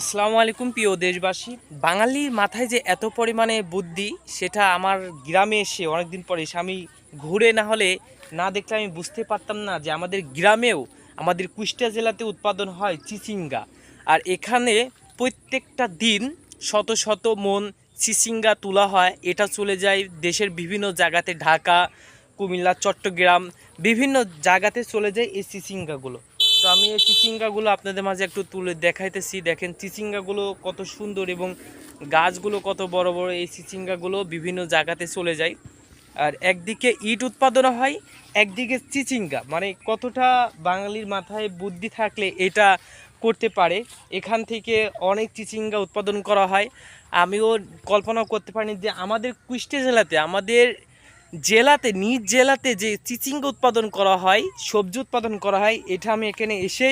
আসসালামু আলাইকুম, প্রিয় দেশবাসী। বাঙালির মাথায় যে এত পরিমাণে বুদ্ধি, সেটা আমার গ্রামে এসে অনেকদিন পরে এসে আমি ঘুরে না হলে না দেখলে আমি বুঝতে পারতাম না যে আমাদের গ্রামেও, আমাদের কুষ্টিয়া জেলাতে উৎপাদন হয় চিচিঙ্গা। আর এখানে প্রত্যেকটা দিন শত শত মন চিচিঙ্গা তোলা হয়। এটা চলে যায় দেশের বিভিন্ন জায়গাতে, ঢাকা, কুমিল্লা, চট্টগ্রাম, বিভিন্ন জায়গাতে চলে যায় এই চিচিঙ্গাগুলো। তো আমি এই চিচিঙ্গাগুলো আপনাদের মাঝে একটু তুলে দেখাইতেছি। দেখেন চিচিঙ্গাগুলো কত সুন্দর এবং গাছগুলো কত বড় বড়, এই চিচিঙ্গাগুলো বিভিন্ন জায়গাতে চলে যায়। আর একদিকে ইট উৎপাদন হয়, একদিকে চিচিঙ্গা। মানে কতটা বাঙালির মাথায় বুদ্ধি থাকলে এটা করতে পারে। এখান থেকে অনেক চিচিঙ্গা উৎপাদন করা হয়। আমিও কল্পনা করতে পারিনি যে আমাদের কুষ্টিয়া জেলাতে, আমাদের জেলাতে, নিজ জেলাতে যে চিচিঙ্গা উৎপাদন করা হয়, সবজি উৎপাদন করা হয়, এটা আমি এখানে এসে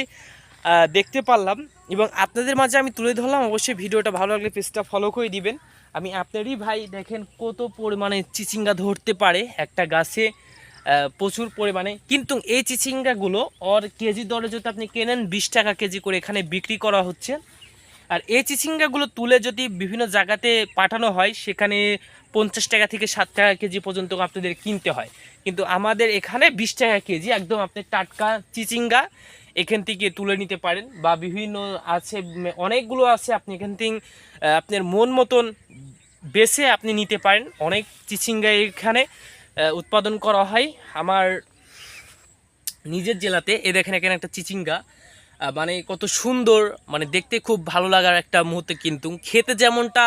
দেখতে পারলাম। এবং আপনাদের মাঝে আমি তুলে ধরলাম, অবশ্যই ভিডিওটা ভালো লাগলে পেজটা ফলো করে দিবেন। আমি আপনারই ভাই দেখেন কত পরিমাণে চিচিঙ্গা ধরতে পারে একটা গাছে প্রচুর পরিমাণে। কিন্তু এই চিচিঙ্গাগুলো, ওর কেজি দরে যদি আপনি কেনেন, বিশ টাকা কেজি করে এখানে বিক্রি করা হচ্ছে। আর এই চিচিঙ্গাগুলো তুলে যদি বিভিন্ন জায়গাতে পাঠানো হয়, সেখানে পঞ্চাশ টাকা থেকে ষাট টাকা কেজি পর্যন্ত আপনাদের কিনতে হয়। কিন্তু আমাদের এখানে বিশ টাকা কেজি একদম আপনি টাটকা চিচিঙ্গা এখান থেকে তুলে নিতে পারেন বা বিভিন্ন আছে, অনেকগুলো আছে আপনি এখান থেকে আপনার মন মতন বেছে আপনি নিতে পারেন। অনেক চিচিঙ্গা এখানে উৎপাদন করা হয়। আমার নিজের জেলাতে, এ দেখেন এখানে একটা চিচিঙ্গা। মানে কত সুন্দর মানে দেখতে খুব ভালো লাগার একটা মুহূর্ত কিন্তু। খেতে যেমনটা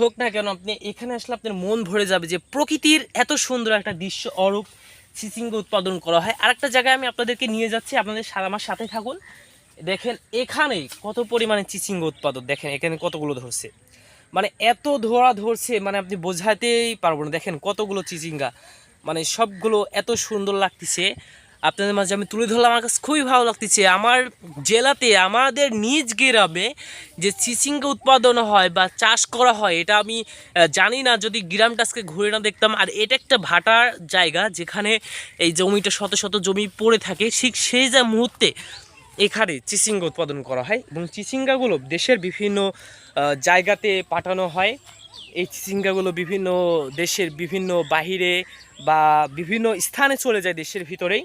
হোক না কেন, আপনি এখানে আসলে আপনার মন ভরে যাবে যে প্রকৃতির এত সুন্দর একটা দৃশ্য অরূপ চিচিঙ্গা উৎপাদন করা হয়। আরেকটা জায়গায় আমি আপনাদেরকে নিয়ে যাচ্ছি, আপনাদের সারা আমার সাথে থাকুন। দেখেন এখানে কত পরিমাণে চিচিঙ্গা উৎপাদন দেখেন এখানে কতগুলো ধরছে। মানে এত ধোয়া ধরছে মানে আপনি বোঝাতেই পারব না। দেখেন কতগুলো চিচিঙ্গা মানে সবগুলো এত সুন্দর লাগতেছে। আপনাদের মাঝে আমি তুলে ধরলাম। আমার কাছে খুবই ভালো লাগতেছে। আমার জেলাতে আমাদের নিজ গ্রামে যে চিচিঙ্গা উৎপাদন হয় বা চাষ করা হয়, এটা আমি জানি না, যদি গ্রামটা আজকে ঘুরে না দেখতাম। আর এটা একটা ভাটার জায়গা যেখানে এই জমিটা শত শত জমি পড়ে থাকে। ঠিক সেই যে মুহূর্তে এখানে চিচিঙ্গা উৎপাদন করা হয় এবং চিচিঙ্গাগুলো দেশের বিভিন্ন জায়গাতে পাঠানো হয়। এই চিচিঙ্গাগুলো বিভিন্ন দেশের বিভিন্ন বাহিরে বা বিভিন্ন স্থানে চলে যায় দেশের ভিতরেই।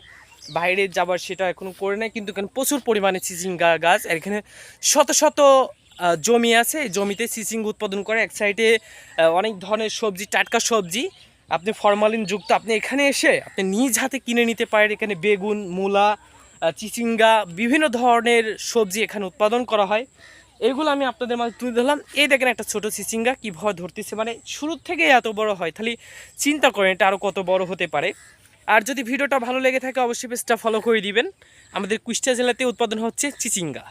বাইরে যাবার সেটা এখনও করে নাই, কিন্তু এখানে প্রচুর পরিমাণে চিচিঙ্গা গাছ, আর এখানে শত শত জমি আছে জমিতে চিচিঙ্গা উৎপাদন করে। এক সাইডে অনেক ধরনের সবজি, টাটকা সবজি। আপনি ফরমালিন যুক্ত, আপনি এখানে এসে, আপনি নিজ হাতে কিনে নিতে পারেন। এখানে বেগুন, মূলা চিচিঙ্গা, বিভিন্ন ধরনের সবজি এখানে উৎপাদন করা হয়। এগুলো আমি আপনাদের মাঝে তুলে ধরলাম। এই দেখেন একটা ছোট চিচিঙ্গা কীভাবে ধরতেছে। মানে শুরুর থেকে এত বড় হয় তাহলে চিন্তা করেন এটা আরও কত বড় হতে পারে। আর যদি ভিডিওটা ভালো লেগে থাকে, অবশ্যই পেজটা ফলো করে দিবেন। আমাদের কুষ্টিয়া জেলাতে উৎপাদন হচ্ছে চিচিঙ্গা।